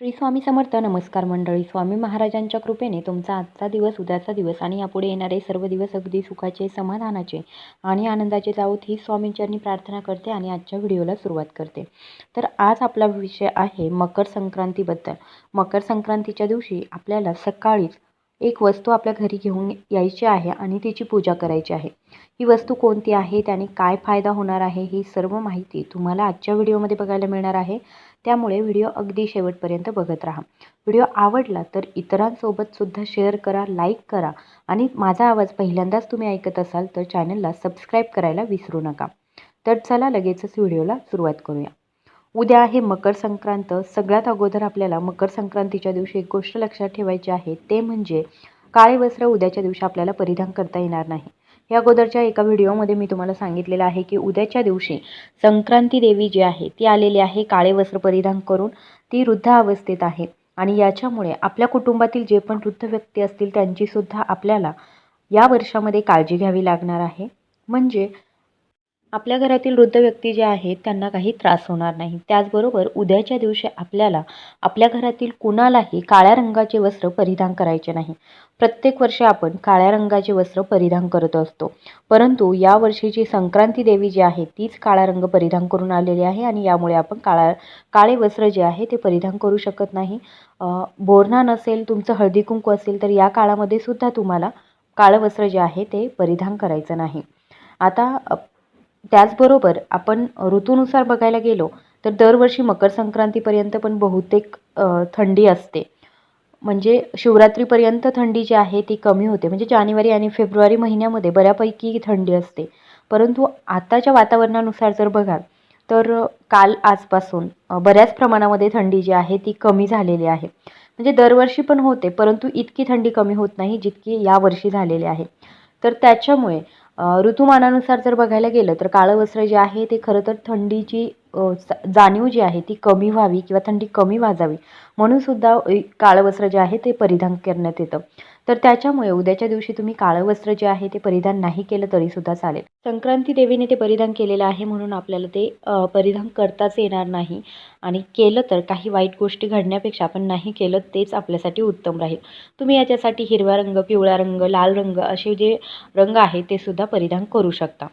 श्री स्वामी समर्थ. नमस्कार मंडळी. स्वामी महाराजांच्या कृपेने तुमचा आजचा दिवस उद्याचा दिवस आणि यापुढे येणारे सर्व दिवस अगदी सुखाचे समाधानाचे आणि आनंदाचे जाऊत ही स्वामींचरणी प्रार्थना करते आणि आजच्या व्हिडिओला सुरुवात करते. तर आज आपला विषय आहे मकर संक्रांतीबद्दल. मकर संक्रांतीच्या दिवशी आपल्याला सकाळीच एक वस्तू आपल्या घरी घेऊन यायची आहे आणि तिची पूजा करायची आहे. ही वस्तू कोणती आहे? त्याने काय फायदा होणार आहे? ही सर्व माहिती तुम्हाला आजच्या व्हिडिओमध्ये बघायला मिळणार आहे. त्यामुळे व्हिडिओ अगदी शेवटपर्यंत बघत राहा. व्हिडिओ आवडला तर इतरांसोबतसुद्धा शेअर करा लाईक करा आणि माझा आवाज पहिल्यांदाच तुम्ही ऐकत असाल तर चॅनलला सबस्क्राईब करायला विसरू नका. तर चला लगेचच व्हिडिओला सुरुवात करूया. उद्या आहे मकर संक्रांत. सगळ्यात अगोदर आपल्याला मकर संक्रांतीच्या दिवशी एक गोष्ट लक्षात ठेवायची आहे ते म्हणजे काळे वस्त्र उद्याच्या दिवशी आपल्याला परिधान करता येणार नाही. या अगोदरच्या एका व्हिडिओमध्ये मी तुम्हाला सांगितलेलं आहे की उद्याच्या दिवशी संक्रांती देवी जी आहे ती आलेली आहे काळे वस्त्र परिधान करून ती वृद्ध अवस्थेत आहे. आणि याच्यामुळे आपल्या कुटुंबातील जे पण वृद्ध व्यक्ती असतील त्यांचीसुद्धा आपल्याला या वर्षामध्ये काळजी घ्यावी लागणार आहे. म्हणजे आपल्या घरातील वृद्ध व्यक्ती जे आहेत त्यांना काही त्रास होणार नाही. त्याचबरोबर उद्याच्या दिवशी आपल्याला आपल्या घरातील कुणालाही काळ्या रंगाचे वस्त्र परिधान करायचे नाही. प्रत्येक वर्षी आपण काळ्या रंगाचे वस्त्र परिधान करत असतो. परंतु या वर्षीची संक्रांती देवी जी आहे तीच काळा रंग परिधान करून आलेली आहे आणि यामुळे आपण काळा काळे वस्त्र जे आहे ते परिधान करू शकत नाही. बोरणा नसेल तुमचं हळदी कुंकू असेल तर या काळामध्ये सुद्धा तुम्हाला काळं वस्त्र जे आहे ते परिधान करायचं नाही. आता त्याचबरोबर आपण ऋतूनुसार बघायला गेलो तर दरवर्षी मकर संक्रांतीपर्यंत पण बहुतेक थंडी असते. म्हणजे शिवरात्रीपर्यंत थंडी जी आहे ती कमी होते. म्हणजे जानेवारी आणि फेब्रुवारी महिन्यामध्ये बऱ्यापैकी थंडी असते. परंतु आताच्या वातावरणानुसार जर बघाल तर काल आजपासून बऱ्याच प्रमाणामध्ये थंडी जी आहे ती कमी झालेली आहे. म्हणजे दरवर्षी पण होते परंतु इतकी थंडी कमी होत नाही जितकी यावर्षी झालेली आहे. तर त्याच्यामुळे ऋतुमानानुसार जर बघायला गेलं तर काळं वस्त्र जे आहे ते खरं तर थंडीची जाणीव जी आहे ती कमी व्हावी किंवा थंडी कमी वाजावी. म्हणून सुद्धा काळं वस्त्र जे आहे ते परिधान करण्यात येतं. तर त्याच्यामुळे उद्याच्या दिवशी तुम्ही काळं वस्त्र जे आहे ते परिधान नाही केलं तरीसुद्धा चालेल. संक्रांती देवीने ते परिधान केलेलं आहे म्हणून आपल्याला ते परिधान करताच येणार नाही. आणि केलं तर काही वाईट गोष्टी घडण्यापेक्षा आपण नाही केलं तेच आपल्यासाठी उत्तम राहील. तुम्ही याच्यासाठी हिरवा रंग पिवळा रंग लाल रंग असे जे रंग आहे ते सुद्धा परिधान करू शकता.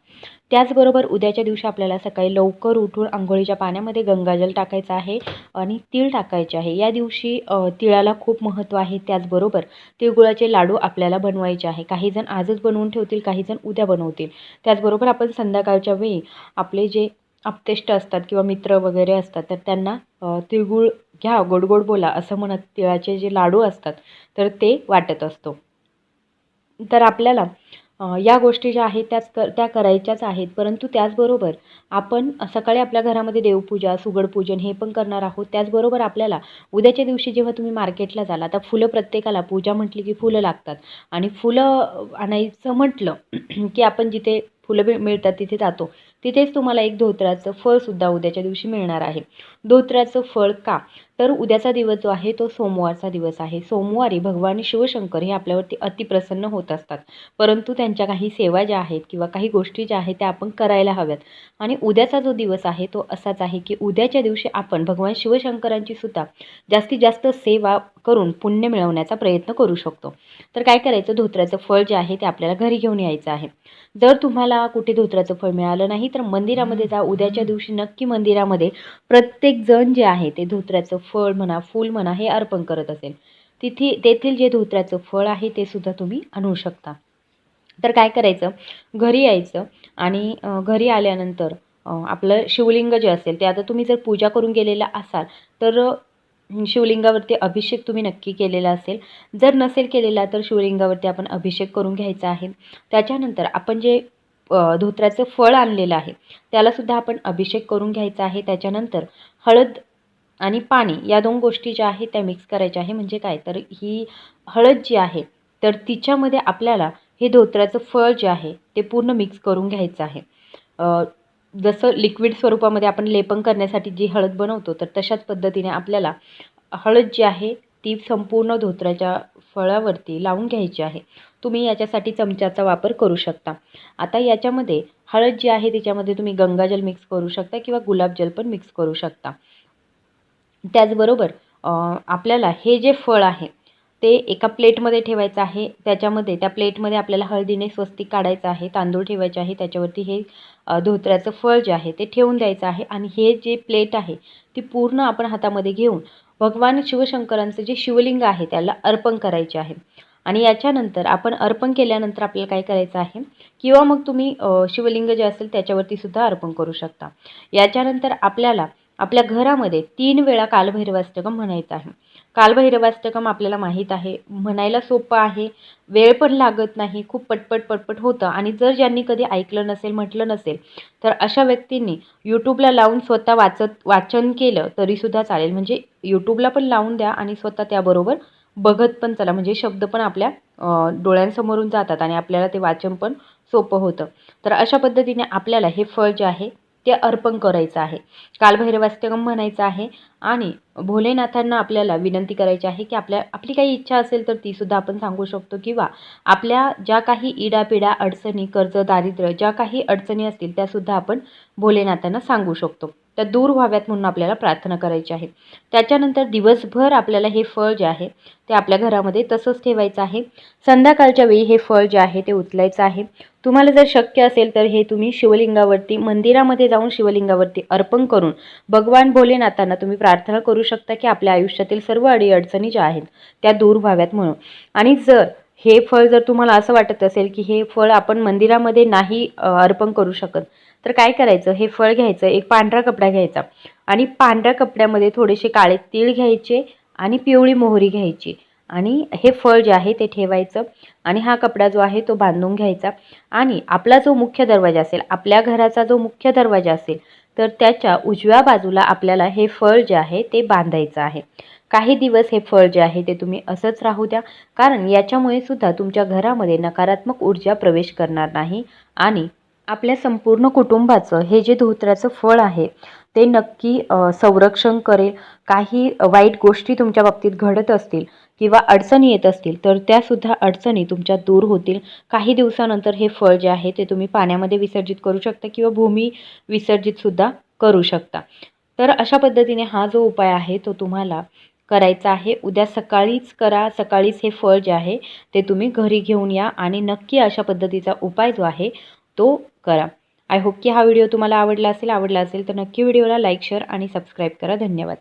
त्याचबरोबर उद्याच्या दिवशी आपल्याला सकाळी लवकर उठून आंघोळीच्या पाण्यामध्ये गंगाजल टाकायचं आहे आणि तीळ टाकायचे आहे. या दिवशी तिळाला खूप महत्त्व आहे. त्याचबरोबर तिळगुळाचे लाडू आपल्याला बनवायचे आहे. काही जण आजच बनवून ठेवतील काही जण उद्या बनवतील. त्याचबरोबर आपण संध्याकाळच्या वेळी आपले जे आपतेष्ट असतात किंवा मित्र वगैरे असतात तर त्यांना तिळगुळ घ्या गोड गोड बोला असं म्हणत तिळाचे जे लाडू असतात तर ते वाटत असतो. तर आपल्याला या गोष्टी ज्या आहेत त्याच कर त्या करायच्याच आहेत परंतु त्याचबरोबर आपण सकाळी आपल्या घरामध्ये देवपूजा सुगडपूजन हे पण करणार आहोत. त्याचबरोबर आपल्याला उद्याच्या दिवशी जेव्हा तुम्ही मार्केटला जाल आता फुलं प्रत्येकाला पूजा म्हटली की फुलं लागतात. आणि फुलं आणायचं म्हटलं की आपण जिथे फुलं मिळतात तिथे जातो. तिथेच तुम्हाला एक धोत्राचं फळसुद्धा उद्याच्या दिवशी मिळणार आहे. धोत्राचं फळ का? तर उद्याचा दिवस जो आहे तो सोमवारचा दिवस आहे. सोमवारी भगवान शिवशंकर हे आपल्यावरती अतिप्रसन्न होत असतात. परंतु त्यांच्या काही सेवा ज्या आहेत किंवा काही गोष्टी ज्या आहेत त्या आपण करायला हव्यात. आणि उद्याचा जो दिवस आहे तो असाच आहे की उद्याच्या दिवशी आपण भगवान शिवशंकरांची सुद्धा जास्तीत जास्त सेवा करून पुण्य मिळवण्याचा प्रयत्न करू शकतो. तर काय करायचं? धोत्राचं फळ जे आहे ते आपल्याला घरी घेऊन यायचं आहे. जर तुम्हाला कुठे धोत्राचं फळ मिळालं नाही तर मंदिरामध्ये जा. उद्याच्या दिवशी नक्की मंदिरामध्ये प्रत्येक जण जे आहे ते धोत्र्याचं फळ म्हणा फूल म्हणा हे अर्पण करत असेल. तिथे तेथील जे धोत्र्याचं फळ आहे ते सुद्धा तुम्ही आणू शकता. तर काय करायचं? घरी यायचं आणि घरी आल्यानंतर आपलं शिवलिंग जे असेल ते आता तुम्ही जर पूजा करून गेलेला असाल तर शिवलिंगावरती अभिषेक तुम्ही नक्की केलेला असेल. जर नसेल केलेला तर शिवलिंगावरती आपण अभिषेक करून घ्यायचा आहे. त्याच्यानंतर आपण जे धोत्र्याचं फळ आणलेलं आहे. त्यालासुद्धा आपण अभिषेक करून घ्यायचा आहे. त्याच्यानंतर हळद आणि पाणी या दोन गोष्टी ज्या आहेत त्या मिक्स करायच्या आहे. म्हणजे काय? तर ही हळद जी आहे तर तिच्यामध्ये आपल्याला हे धोत्र्याचं फळ जे आहे ते पूर्ण मिक्स करून घ्यायचं आहे. जसं लिक्विड स्वरूपामध्ये आपण लेपन करण्यासाठी जी हळद बनवतो तर तशाच पद्धतीने आपल्याला हळद जी आहे ती संपूर्ण धोत्राच्या फळावरती लावून घ्यायची आहे. तुम्ही याच्यासाठी चमच्याचा वापर करू शकता. आता याच्यामध्ये हळद जी आहे तिच्यामध्ये तुम्ही गंगाजल मिक्स करू शकता किंवा गुलाबजल पण मिक्स करू शकता. त्याचबरोबर आपल्याला हे जे फळ आहे ते एका प्लेटमध्ये ठेवायचं आहे. त्याच्यामध्ये त्या प्लेटमध्ये आपल्याला हळदीने स्वस्तिक काढायचं आहे तांदूळ ठेवायचे आहे त्याच्यावरती हे धोत्र्याचं फळ जे आहे ते ठेवून द्यायचं आहे. आणि हे जे प्लेट आहे ती पूर्ण आपण हातामध्ये घेऊन भगवान शिवशंकरांचं जे शिवलिंग आहे त्याला अर्पण करायचे आहे. आणि याच्यानंतर आपण अर्पण केल्यानंतर आपल्याला काय करायचं आहे? किंवा मग तुम्ही शिवलिंग जे असेल त्याच्यावरती सुद्धा अर्पण करू शकता. याच्यानंतर आपल्याला आपल्या घरामध्ये तीन वेळा कालभैरवाष्टकम म्हणायचं आहे. कालभैरवाष्टकम आपल्याला माहीत आहे. म्हणायला सोपं आहे. वेळ पण लागत नाही. खूप पटपट पटपट होतं. आणि जर ज्यांनी कधी ऐकलं नसेल म्हटलं नसेल तर अशा व्यक्तींनी यूट्यूबला लावून स्वतः वाचत वाचन केलं तरीसुद्धा चालेल. म्हणजे यूट्यूबला पण लावून द्या आणि स्वतः त्याबरोबर बघत पण चला. म्हणजे शब्द पण आपल्या डोळ्यांसमोरून जातात आणि आपल्याला ते वाचन पण सोपं होतं. तर अशा पद्धतीने आपल्याला हे फळ जे आहे ते अर्पण करायचं आहे. कालभैरवाष्टकम म्हणायचं आहे आणि भोलेनाथांना आपल्याला विनंती करायची आहे की आपल्या आपली काही इच्छा असेल तर तीसुद्धा आपण सांगू शकतो किंवा आपल्या ज्या काही इडापिडा अडचणी कर्ज दारिद्र्य ज्या काही अडचणी असतील त्यासुद्धा आपण भोलेनाथांना सांगू शकतो. त्या दूर व्हाव्यात म्हणून आपल्याला प्रार्थना करायची आहे. त्याच्यानंतर दिवसभर आपल्याला हे फळ जे आहे ते आपल्या घरामध्ये तसंच ठेवायचं आहे. संध्याकाळच्या वेळी हे फळ जे आहे ते उचलायचं आहे. तुम्हाला जर शक्य असेल तर हे तुम्ही शिवलिंगावरती मंदिरामध्ये जाऊन शिवलिंगावरती अर्पण करून भगवान भोलेनाथांना तुम्ही प्रार्थना करू शकता की आपल्या आयुष्यातील सर्व अडीअडचणी ज्या आहेत त्या दूर व्हाव्यात म्हणून. आणि जर हे फळ जर तुम्हाला असं वाटत असेल की हे फळ आपण मंदिरामध्ये नाही अर्पण करू शकत तर काय करायचं? हे फळ घ्यायचं एक पांढरा कपडा घ्यायचा आणि पांढऱ्या कपड्यामध्ये थोडेसे काळे तीळ घ्यायचे आणि पिवळी मोहरी घ्यायची. आणि हे फळ जे आहे ते ठेवायचं आणि हा कपडा जो आहे तो बांधून घ्यायचा. आणि आपला जो मुख्य दरवाजा असेल आपल्या घराचा जो मुख्य दरवाजा असेल तर त्याच्या उजव्या बाजूला आपल्याला हे फळ जे आहे ते बांधायचं आहे. काही दिवस हे फळ जे आहे ते तुम्ही असंच राहू द्या कारण याच्यामुळे सुद्धा तुमच्या घरामध्ये नकारात्मक ऊर्जा प्रवेश करणार नाही आणि आपल्या संपूर्ण कुटुंबाचं हे जे धोत्र्याचं फळ आहे ते नक्की संरक्षण करेल. काही वाईट गोष्टी तुमच्या बाबतीत घडत असतील किंवा अडचणी येत असतील तर त्यासुद्धा अडचणी तुमच्या दूर होतील. काही दिवसानंतर हे फळ जे आहे ते तुम्ही पाण्यामध्ये विसर्जित करू शकता किंवा भूमी विसर्जितसुद्धा करू शकता. तर अशा पद्धतीने हा जो उपाय आहे तो तुम्हाला करायचा आहे. उद्या सकाळीच करा. सकाळीच हे फळ जे आहे ते तुम्ही घरी घेऊन या आणि नक्की अशा पद्धतीचा उपाय जो आहे तो करा. आय होप की हा व्हिडिओ तुम्हाला आवडला असेल आवडला असेल तर नक्की व्हिडिओला लाईक शेअर आणि सबस्क्राईब करा. धन्यवाद.